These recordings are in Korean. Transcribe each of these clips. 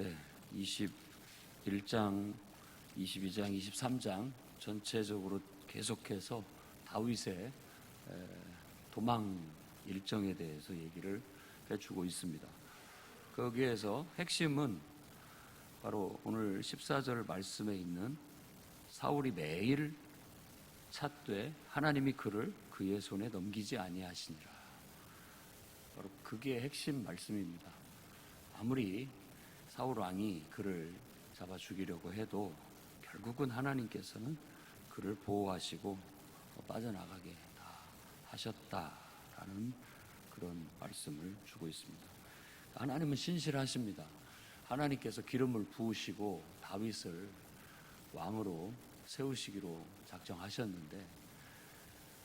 네, 21장, 22장, 23장 전체적으로 계속해서 다윗의 에, 도망 일정에 대해서 얘기를 해주고 있습니다. 거기에서 핵심은 바로 오늘 14절 말씀에 있는 사울이 매일 찾되 하나님이 그를 그의 손에 넘기지 아니하시니라. 바로 그게 핵심 말씀입니다. 아무리 사울 왕이 그를 잡아 죽이려고 해도 결국은 하나님께서는 그를 보호하시고 빠져나가게 다 하셨다라는 그런 말씀을 주고 있습니다. 하나님은 신실하십니다. 하나님께서 기름을 부으시고 다윗을 왕으로 세우시기로 작정하셨는데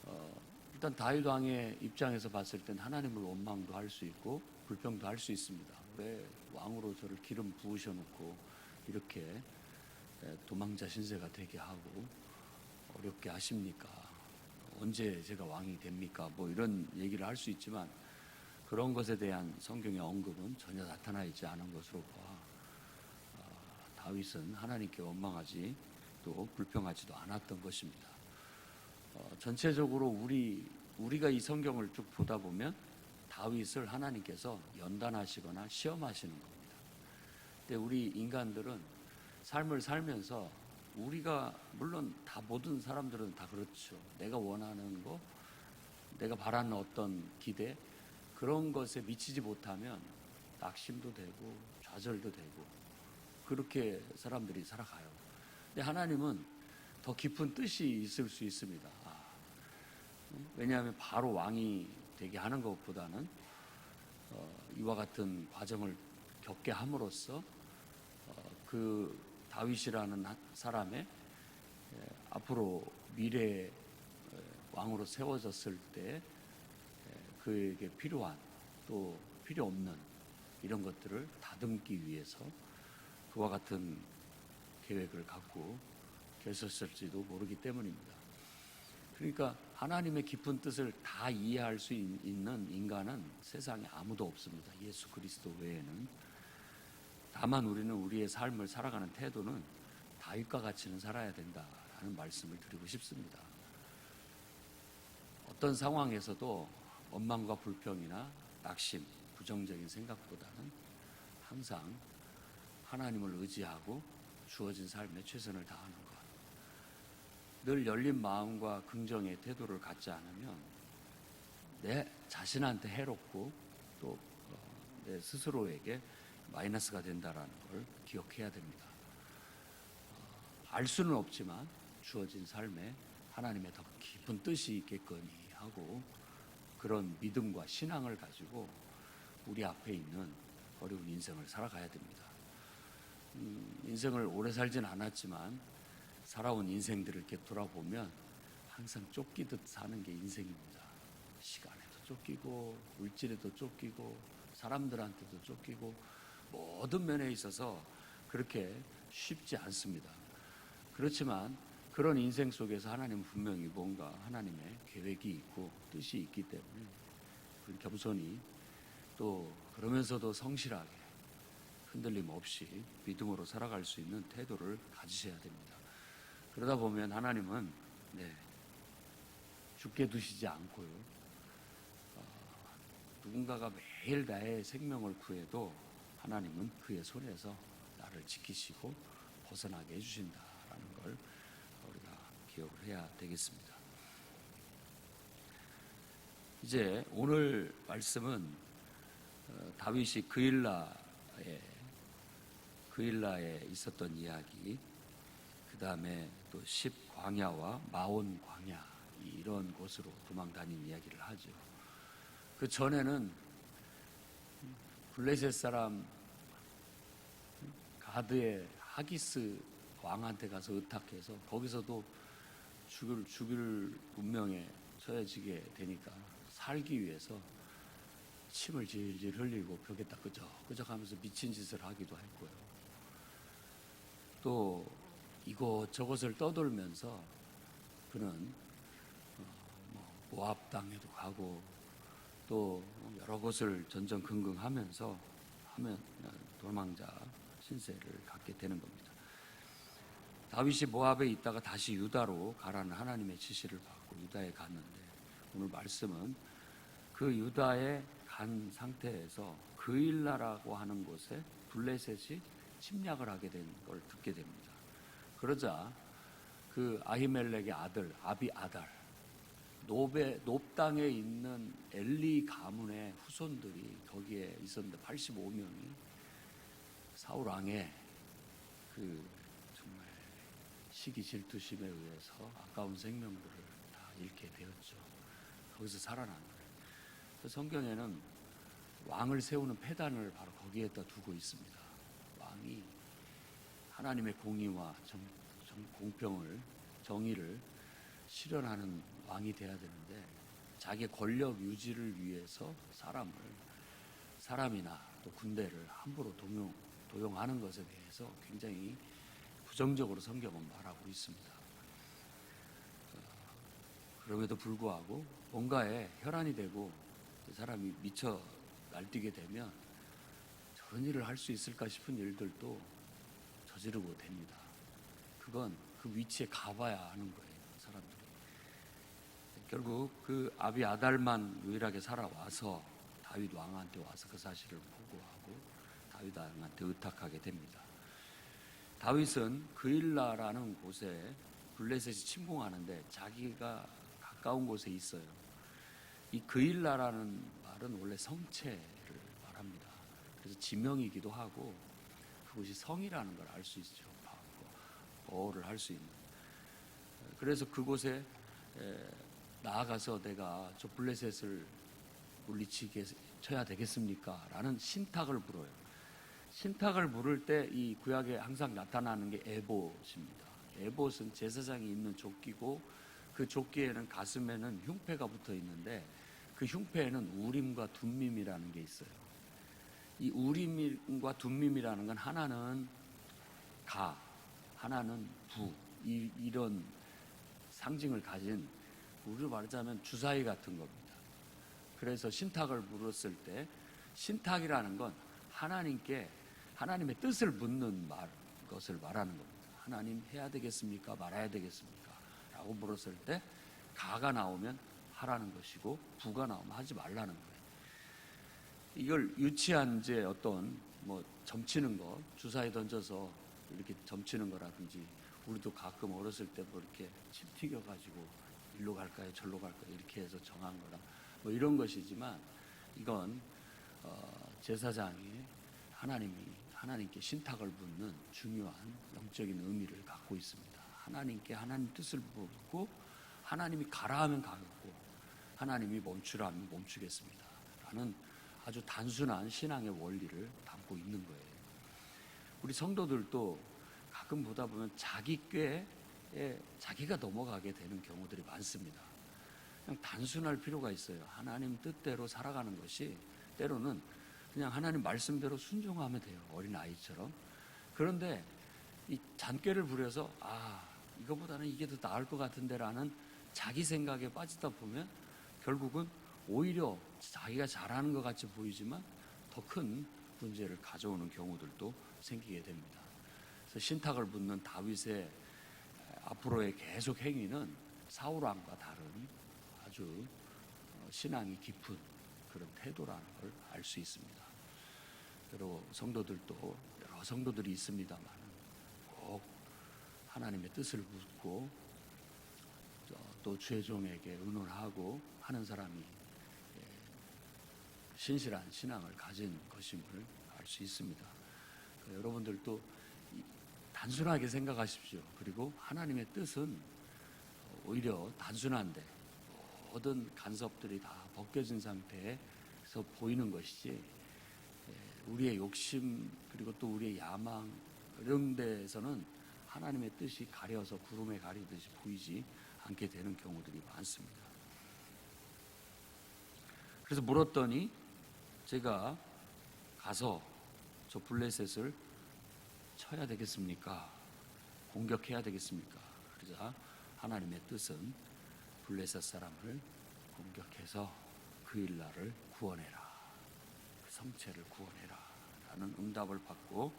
어, 일단 다윗 왕의 입장에서 봤을 땐 하나님을 원망도 할 수 있고 불평도 할 수 있습니다. 왜 왕으로 저를 기름 부으셔놓고 이렇게 에, 도망자 신세가 되게 하고 어렵게 하십니까? 언제 제가 왕이 됩니까? 뭐 이런 얘기를 할 수 있지만 그런 것에 대한 성경의 언급은 전혀 나타나 있지 않은 것으로 봐. 어, 다윗은 하나님께 원망하지 또 불평하지도 않았던 것입니다. 어, 전체적으로 우리 우리가 이 성경을 쭉 보다 보면 다윗을 하나님께서 연단하시거나 시험하시는 겁니다. 근데 우리 인간들은 삶을 살면서 우리가 물론 다 모든 사람들은 다 그렇죠. 내가 원하는 거, 내가 바라는 어떤 기대 그런 것에 미치지 못하면 낙심도 되고 좌절도 되고 그렇게 사람들이 살아가요. 근데 하나님은 더 깊은 뜻이 있을 수 있습니다. 아, 왜냐하면 바로 왕이 되게 하는 것보다는 어, 이와 같은 과정을 겪게 함으로써 어, 그 다윗이라는 하- 사람의 에, 앞으로 미래 에, 왕으로 세워졌을 때 에, 그에게 필요한 또 필요 없는 이런 것들을 다듬기 위해서 그와 같은 계획을 갖고 계셨을지도 모르기 때문입니다. 그러니까 하나님의 깊은 뜻을 다 이해할 수 있- 있는 인간은 세상에 아무도 없습니다. 예수 그리스도 외에는. 다만 우리는 우리의 삶을 살아가는 태도는 다윗과 같이는 살아야 된다라는 말씀을 드리고 싶습니다. 어떤 상황에서도 원망과 불평이나 낙심, 부정적인 생각보다는 항상 하나님을 의지하고 주어진 삶에 최선을 다하는 것. 늘 열린 마음과 긍정의 태도를 갖지 않으면 내 자신한테 해롭고 또 어, 내 스스로에게 마이너스가 된다라는 걸 기억해야 됩니다. 어, 알 수는 없지만 주어진 삶에 하나님의 더 깊은 뜻이 있겠거니 하고 그런 믿음과 신앙을 가지고 우리 앞에 있는 어려운 인생을 살아가야 됩니다. 음, 인생을 오래 살진 않았지만 살아온 인생들을 이렇게 돌아보면 항상 쫓기듯 사는 게 인생입니다. 시간에도 쫓기고 물질에도 쫓기고 사람들한테도 쫓기고 모든 면에 있어서 그렇게 쉽지 않습니다. 그렇지만 그런 인생 속에서 하나님 은 분명히 뭔가 하나님의 계획이 있고 뜻이 있기 때문에 그 겸손히 또 그러면서도 성실하게 흔들림 없이 믿음으로 살아갈 수 있는 태도를 가지셔야 됩니다. 그러다 보면 하나님은 네, 죽게 두시지 않고요. 어, 누군가가 매일 나의 생명을 구해도 하나님은 그의 손에서 나를 지키시고 벗어나게 해주신다라는 걸 우리가 기억을 해야 되겠습니다. 이제 오늘 말씀은 어, 다윗이 그일라에 그일라에 있었던 이야기, 그 다음에 또 십광야와 마온 광야 이런 곳으로 도망 다닌 이야기를 하죠. 그 전에는 블레셋 사람 가드의 하기스 왕한테 가서 의탁해서 거기서도 죽을 죽을 운명에 처해지게 되니까 살기 위해서 침을 질질 흘리고 벽에다 끄적끄적 하면서 미친 짓을 하기도 했고요. 또 이곳 저곳을 떠돌면서 그는 어, 뭐 모압 땅에도 가고 또 여러 곳을 전전긍긍하면서 하면 도망자 신세를 갖게 되는 겁니다. 다윗이 모압에 있다가 다시 유다로 가라는 하나님의 지시를 받고 유다에 갔는데 오늘 말씀은 그 유다에 간 상태에서 그일라라고 하는 곳에 블레셋이 침략을 하게 된 걸 듣게 됩니다. 그러자 그 아히멜렉의 아들 아비 아달 노베 높당에 있는 엘리 가문의 후손들이 거기에 있었는데 85명이 사울 왕의 그 정말 시기 질투심에 의해서 아까운 생명들을 다 잃게 되었죠. 거기서 살아난 거예요. 그 성경에는 왕을 세우는 패단을 바로 거기에다 두고 있습니다. 왕이 하나님의 공의와 정, 정- 공평을 정의를 실현하는 왕이 돼야 되는데 자기 권력 유지를 위해서 사람을 사람이나 또 군대를 함부로 동용, 도용하는 것에 대해서 굉장히 부정적으로 성경은 말하고 있습니다. 어, 그럼에도 불구하고 뭔가에 혈안이 되고 이 사람이 미쳐 날뛰게 되면 저런 일을 할 수 있을까 싶은 일들도 저지르고 됩니다. 그건 그 위치에 가봐야 하는 거예요, 사람들이. 결국 그 아비 아달만 유일하게 살아와서 다윗 왕한테 와서 그 사실을 보고하고 다윗 왕한테 의탁하게 됩니다. 다윗은 그일라라는 곳에 블레셋이 침공하는데 자기가 가까운 곳에 있어요. 이 그일라라는 말은 원래 성체를 말합니다. 그래서 지명이기도 하고 그것이 성이라는 걸 알 수 있죠. 보호를 할 수 있는. 그래서 그곳에 에, 나아가서 내가 저 블레셋을 물리치게 쳐야 되겠습니까? 라는 신탁을 물어요. 신탁을 물을 때 이 구약에 항상 나타나는 게 에봇입니다. 에봇은 제사장이 입는 조끼고 그 조끼에는 가슴에는 흉패가 붙어 있는데 그 흉패에는 우림과 둠밈이라는 게 있어요. 이 우림과 둠밈이라는 건 하나는 가, 하나는 부, 이, 이런 상징을 가진 우리로 말하자면 주사위 같은 겁니다. 그래서 신탁을 물었을 때 신탁이라는 건 하나님께 하나님의 뜻을 묻는 말, 것을 말하는 겁니다. 하나님 해야 되겠습니까? 말아야 되겠습니까? 라고 물었을 때 가가 나오면 하라는 것이고 부가 나오면 하지 말라는 거예요. 이걸 유치한 제 어떤 뭐 점치는 거 주사위 던져서 이렇게 점치는 거라든지 우리도 가끔 어렸을 때 뭐 이렇게 침 튀겨가지고 일로 갈까요 절로 갈까요 이렇게 해서 정한 거라 뭐 이런 것이지만 이건 어, 제사장이 하나님이 하나님께 신탁을 묻는 중요한 영적인 의미를 갖고 있습니다. 하나님께 하나님 뜻을 묻고 하나님이 가라 하면 가겠고 하나님이 멈추라 하면 멈추겠습니다. 라는 아주 단순한 신앙의 원리를 담고 있는 거예요. 우리 성도들도 가끔 보다 보면 자기 꾀에 자기가 넘어가게 되는 경우들이 많습니다. 그냥 단순할 필요가 있어요. 하나님 뜻대로 살아가는 것이 때로는 그냥 하나님 말씀대로 순종하면 돼요. 어린 아이처럼. 그런데 이 잔꾀를 부려서 아 이거보다는 이게 더 나을 것 같은데라는 자기 생각에 빠지다 보면 결국은 오히려 자기가 잘하는 것 같이 보이지만 더 큰 문제를 가져오는 경우들도 생기게 됩니다. 그래서 신탁을 묻는 다윗의 앞으로의 계속 행위는 사울 왕과 다른 아주 어, 신앙이 깊은 그런 태도라는 걸 알 수 있습니다. 여러 성도들도 여러 성도들이 있습니다만 꼭 하나님의 뜻을 묻고 또 죄종에게 의논하고 하는 사람이 예, 신실한 신앙을 가진 것임을 알 수 있습니다. 여러분들도 이- 단순하게 생각하십시오. 그리고 하나님의 뜻은 오히려 단순한데 모든 간섭들이 다 벗겨진 상태에서 보이는 것이지 예, 우리의 욕심 그리고 또 우리의 야망 이런 데에서는 하나님의 뜻이 가려서 구름에 가리듯이 보이지 않게 되는 경우들이 많습니다. 그래서 물었더니 제가 가서 저 블레셋을 쳐야 되겠습니까? 공격해야 되겠습니까? 그러자 하나님의 뜻은 블레셋 사람을 공격해서 그 일날을 구원해라. 그 성체를 구원해라. 라는 응답을 받고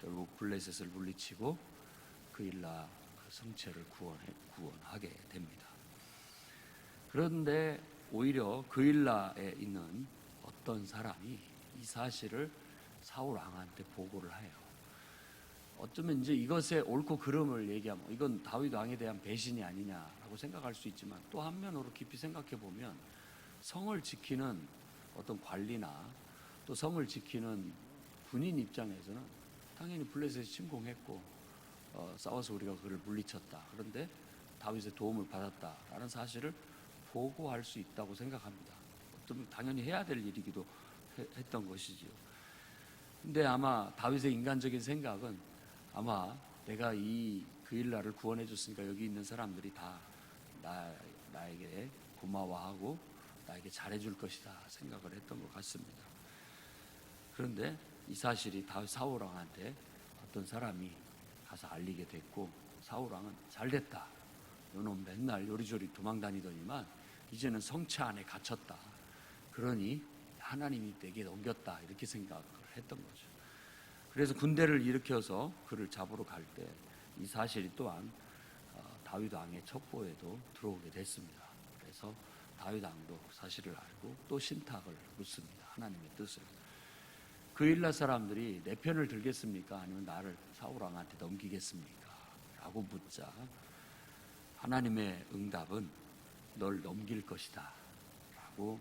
결국 블레셋을 물리치고 그 일라 그 성체를 구원해, 구원하게 됩니다. 그런데 오히려 그 일라에 있는 어떤 사람이 이 사실을 사울 왕한테 보고를 해요. 어쩌면 이제 이것의 옳고 그름을 얘기하면 이건 다윗 왕에 대한 배신이 아니냐라고 생각할 수 있지만 또 한면으로 깊이 생각해 보면 성을 지키는 어떤 관리나 또 성을 지키는 군인 입장에서는 당연히 블레셋이 침공했고 어, 싸워서 우리가 그를 물리쳤다. 그런데 다윗의 도움을 받았다라는 사실을 보고할 수 있다고 생각합니다. 어쩌면 당연히 해야 될 일이기도 해- 했던 것이지요. 근데 아마 다윗의 인간적인 생각은 아마 내가 이 그일라를 구원해 줬으니까 여기 있는 사람들이 다 나, 나에게 고마워하고 나에게 잘해줄 것이다 생각을 했던 것 같습니다. 그런데 이 사실이 다윗 사울 왕한테 어떤 사람이 가서 알리게 됐고 사울 왕은 잘됐다. 너는 맨날 요리조리 도망 다니더니만 이제는 성체 안에 갇혔다. 그러니 하나님이 내게 넘겼다 이렇게 생각을 했던 거죠. 그래서 군대를 일으켜서 그를 잡으러 갈 때 이 사실이 또한 어, 다윗 왕의 첩보에도 들어오게 됐습니다. 그래서 다윗 왕도 사실을 알고 또 신탁을 묻습니다. 하나님의 뜻을. 그 일라 사람들이 내 편을 들겠습니까? 아니면 나를 사울 왕한테 넘기겠습니까? 라고 묻자 하나님의 응답은 널 넘길 것이다. 라고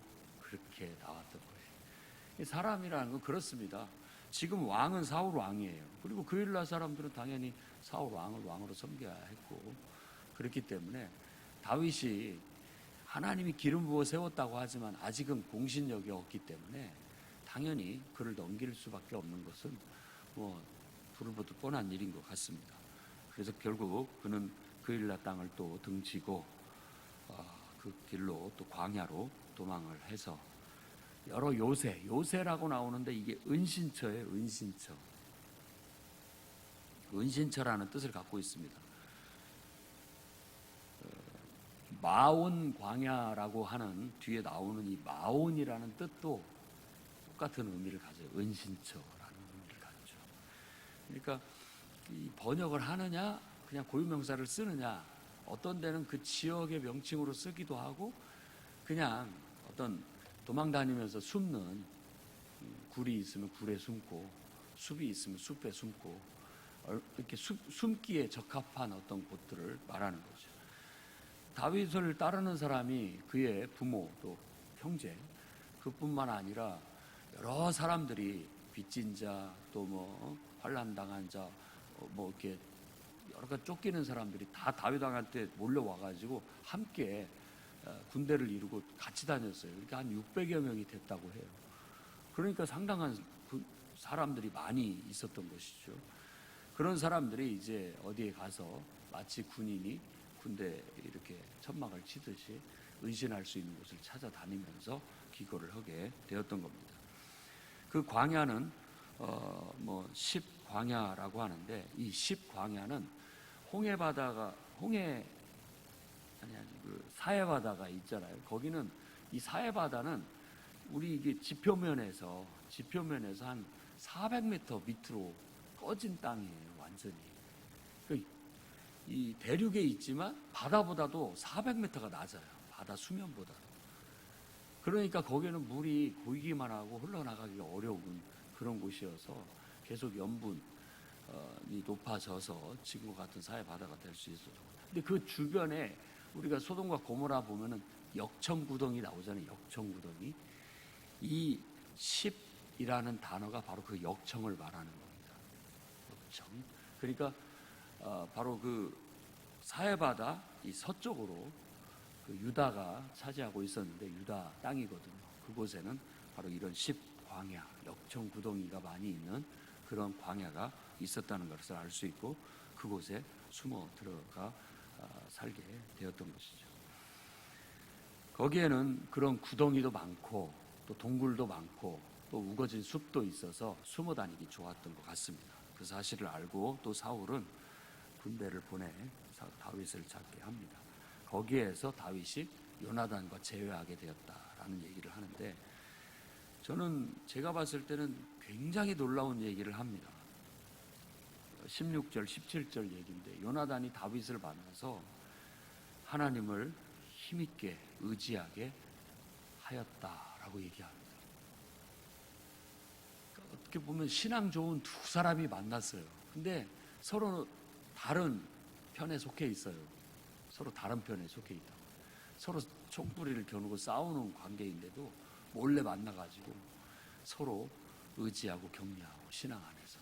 그렇게 나왔던 거예요. 사람이라는 건 그렇습니다. 지금 왕은 사울 왕이에요. 그리고 그 일라 사람들은 당연히 사울 왕을 왕으로 섬겨야 했고 그렇기 때문에 다윗이 하나님이 기름 부어 세웠다고 하지만 아직은 공신력이 없기 때문에 당연히 그를 넘길 수밖에 없는 것은 뭐 불을 보듯 뻔한 일인 것 같습니다. 그래서 결국 그는 그일라 땅을 또 등지고 어, 그 길로 또 광야로 도망을 해서 여러 요새, 요새라고 나오는데 이게 은신처예요, 은신처. 은신처라는 뜻을 갖고 있습니다. 어, 마온 광야라고 하는 뒤에 나오는 이 마온이라는 뜻도 똑같은 의미를 가져요. 은신처라는 의미를 가져. 그러니까 이 번역을 하느냐, 그냥 고유명사를 쓰느냐, 어떤 데는 그 지역의 명칭으로 쓰기도 하고, 그냥 어떤 도망 다니면서 숨는 음, 굴이 있으면 굴에 숨고, 숲이 있으면 숲에 숨고, 얼- 이렇게 숨, 숨기에 적합한 어떤 곳들을 말하는 거죠. 다윗을 따르는 사람이 그의 부모 또 형제 그뿐만 아니라 여러 사람들이 빚진 자 또 뭐 환란 당한 자뭐 이렇게 여러 가지 쫓기는 사람들이 다 다윗 왕한테 몰려와 가지고 함께 어, 군대를 이루고 같이 다녔어요. 그러니까 한 600여 명이 됐다고 해요. 그러니까 상당한 그 사람들이 많이 있었던 것이죠. 그런 사람들이 이제 어디에 가서 마치 군인이 군대 이렇게 천막을 치듯이 은신할 수 있는 곳을 찾아다니면서 기거를 하게 되었던 겁니다. 그 광야는 어뭐 십광야라고 하는데 이 십광야는 홍해 바다가 홍해 아니 아니 그 사해 바다가 있잖아요. 거기는 이 사해 바다는 우리 이게 지표면에서 지표면에서 한 400m 밑으로 꺼진 땅이에요. 완전히. 그이 대륙에 있지만 바다보다도 400m가 낮아요. 바다 수면보다. 그러니까 거기는 물이 고이기만 하고 흘러나가기가 어려운 그런 곳이어서 계속 염분이 높아져서 지구 같은 사해 바다가 될 수 있어요. 근데 그 주변에 우리가 소돔과 고모라 보면은 역청 구덩이 나오잖아요. 역청 구덩이. 이 10이라는 단어가 바로 그 역청을 말하는 겁니다. 역청. 그러니까 어, 바로 그 사해바다 이 서쪽으로 그 유다가 차지하고 있었는데 유다 땅이거든요. 그곳에는 바로 이런 십 광야, 역청 구덩이가 많이 있는 그런 광야가 있었다는 것을 알 수 있고 그곳에 숨어 들어가 어, 살게 되었던 것이죠. 거기에는 그런 구덩이도 많고 또 동굴도 많고 또 우거진 숲도 있어서 숨어 다니기 좋았던 것 같습니다. 그 사실을 알고 또 사울은 군대를 보내 사- 다윗을 잡게 합니다. 거기에서 다윗이 요나단과 제외하게 되었다라는 얘기를 하는데 저는 제가 봤을 때는 굉장히 놀라운 얘기를 합니다. 16절, 17절 얘기인데 요나단이 다윗을 만나서 하나님을 힘있게 의지하게 하였다라고 얘기합니다. 그러니까 어떻게 보면 신앙 좋은 두 사람이 만났어요. 근데 서로 다른 편에 속해 있어요. 서로 다른 편에 속해 있다. 서로 총부리를 겨누고 싸우는 관계인데도 몰래 만나가지고 서로 의지하고 격려하고 신앙 안에서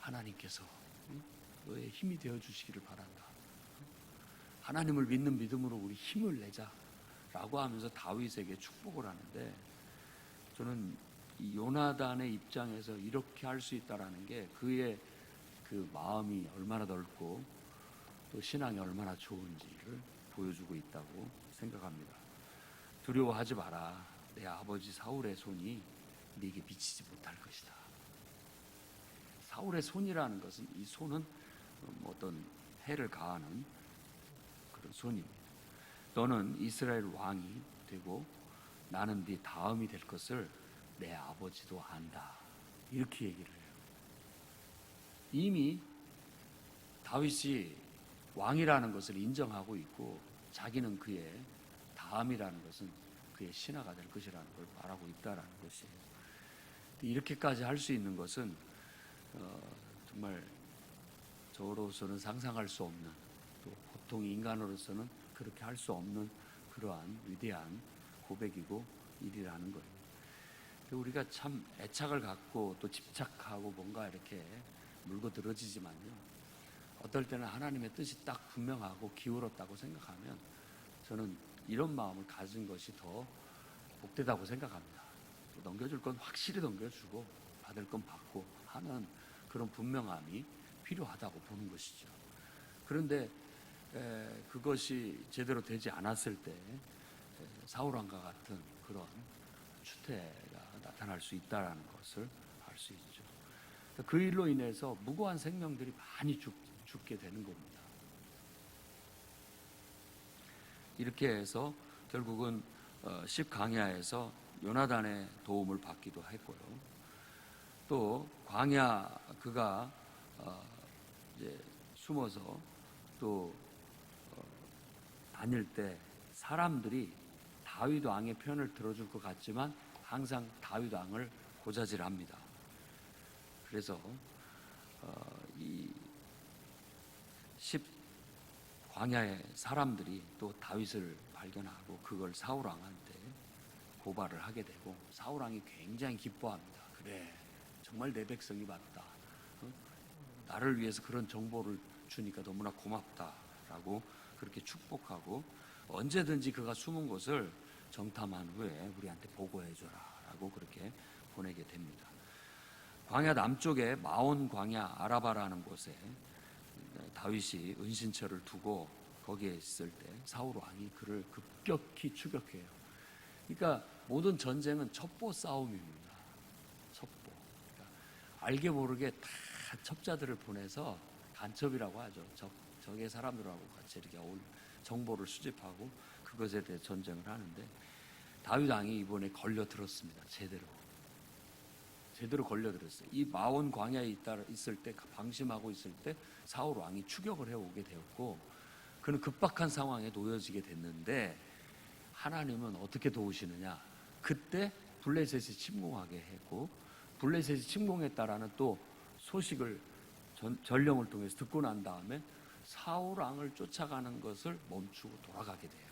하나님께서 응? 너의 힘이 되어 주시기를 바란다. 하나님을 믿는 믿음으로 우리 힘을 내자라고 하면서 다윗에게 축복을 하는데 저는 이 요나단의 입장에서 이렇게 할 수 있다라는 게 그의 그 마음이 얼마나 넓고 또 신앙이 얼마나 좋은지를 보여주고 있다고 생각합니다. 두려워하지 마라. 내 아버지 사울의 손이 네게 미치지 못할 것이다. 사울의 손이라는 것은 이 손은 뭐 어떤 해를 가하는 그런 손입니다. 너는 이스라엘 왕이 되고 나는 네 다음이 될 것을 내 아버지도 안다. 이렇게 얘기를 해요. 이미 다윗이 왕이라는 것을 인정하고 있고 자기는 그의 다음이라는 것은 그의 신하가 될 것이라는 걸 말하고 있다라는 것이에요. 이렇게까지 할 수 있는 것은 어, 정말 저로서는 상상할 수 없는 또 보통 인간으로서는 그렇게 할 수 없는 그러한 위대한 고백이고 일이라는 거예요. 우리가 참 애착을 갖고 또 집착하고 뭔가 이렇게 물고 들어지지만요. 어떨 때는 하나님의 뜻이 딱 분명하고 기울었다고 생각하면 저는 이런 마음을 가진 것이 더 복되다고 생각합니다. 넘겨줄 건 확실히 넘겨주고 받을 건 받고 하는 그런 분명함이 필요하다고 보는 것이죠. 그런데 에, 그것이 제대로 되지 않았을 때 에, 사울 왕과 같은 그런 추태가 나타날 수 있다라는 것을 알 수 있죠. 그 일로 인해서 무고한 생명들이 많이 죽, 죽게 되는 겁니다. 이렇게 해서 결국은 어, 10강야에서 요나단의 도움을 받기도 했고요. 또 광야 그가 어, 이제 숨어서 또 어, 다닐 때 사람들이 다윗 왕의 편을 들어줄 것 같지만 항상 다윗 왕을 고자질합니다. 그래서 어, 이10 광야의 사람들이 또 다윗을 발견하고 그걸 사울 왕한테 고발을 하게 되고 사울 왕이 굉장히 기뻐합니다. 그래 정말 내 백성이 맞다. 어? 나를 위해서 그런 정보를 주니까 너무나 고맙다라고 그렇게 축복하고 언제든지 그가 숨은 곳을 정탐한 후에 우리한테 보고해줘라라고 그렇게 보내게 됩니다. 광야 남쪽에 마온 광야 아라바라는 곳에 다윗이 은신처를 두고 거기에 있을 때 사울 왕이 그를 급격히 추격해요. 그러니까 모든 전쟁은 첩보 싸움입니다. 첩보. 그러니까 알게 모르게 다 첩자들을 보내서 간첩이라고 하죠. 적, 적의 사람들하고 같이 이렇게 올 정보를 수집하고 그것에 대해 전쟁을 하는데 다윗 왕이 이번에 걸려 들었습니다. 제대로. 제대로 걸려들었어요. 이 마온 광야에 있다, 있을 때 방심하고 있을 때 사울 왕이 추격을 해오게 되었고 그는 급박한 상황에 놓여지게 됐는데 하나님은 어떻게 도우시느냐? 그때 블레셋이 침공하게 했고 블레셋이 침공했다라는 또 소식을 전, 전령을 통해서 듣고 난 다음에 사울 왕을 쫓아가는 것을 멈추고 돌아가게 돼요.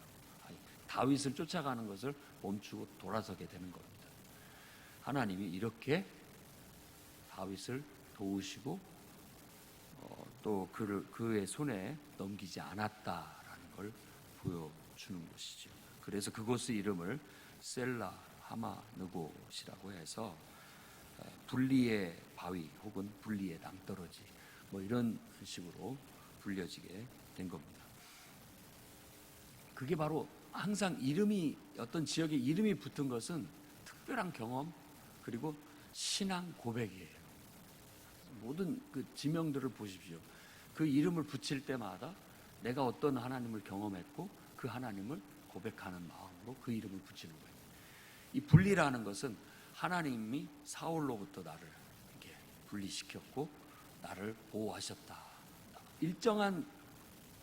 다윗을 쫓아가는 것을 멈추고 돌아서게 되는 겁니다. 하나님이 이렇게 다윗을 도우시고 어, 또 그를 그의 손에 넘기지 않았다라는 걸 보여주는 것이죠. 그래서 그곳의 이름을 셀라 하마 느곳이라고 해서 분리의 바위 혹은 분리의 낭떠러지 뭐 이런 식으로 불려지게 된 겁니다. 그게 바로 항상 이름이 어떤 지역에 이름이 붙은 것은 특별한 경험 그리고 신앙 고백이에요. 모든 그 지명들을 보십시오. 그 이름을 붙일 때마다 내가 어떤 하나님을 경험했고 그 하나님을 고백하는 마음으로 그 이름을 붙이는 거예요. 이 분리라는 것은 하나님이 사울로부터 나를 이렇게 분리시켰고 나를 보호하셨다. 일정한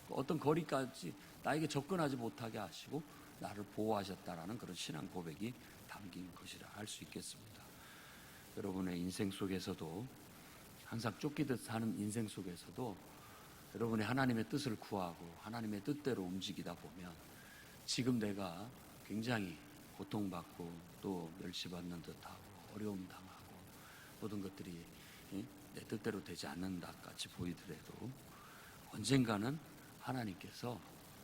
어떤 거리까지 나에게 접근하지 못하게 하시고 나를 보호하셨다라는 그런 신앙 고백이 담긴 것이라 할 수 있겠습니다. 여러분의 인생 속에서도 항상 쫓기듯 사는 인생 속에서도 여러분이 하나님의 뜻을 구하고 하나님의 뜻대로 움직이다 보면 지금 내가 굉장히 고통받고 또 멸시받는 듯하고 어려움 당하고 모든 것들이 예, 내 뜻대로 되지 않는다 같이 보이더라도 언젠가는 하나님께서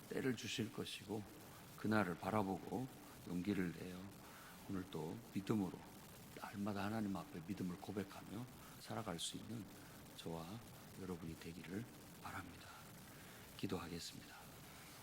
때를 주실 것이고 그날을 바라보고 용기를 내어 오늘 또 믿음으로 날마다 하나님 앞에 믿음을 고백하며 살아갈 수 있는 저와 여러분이 되기를 바랍니다. 기도하겠습니다.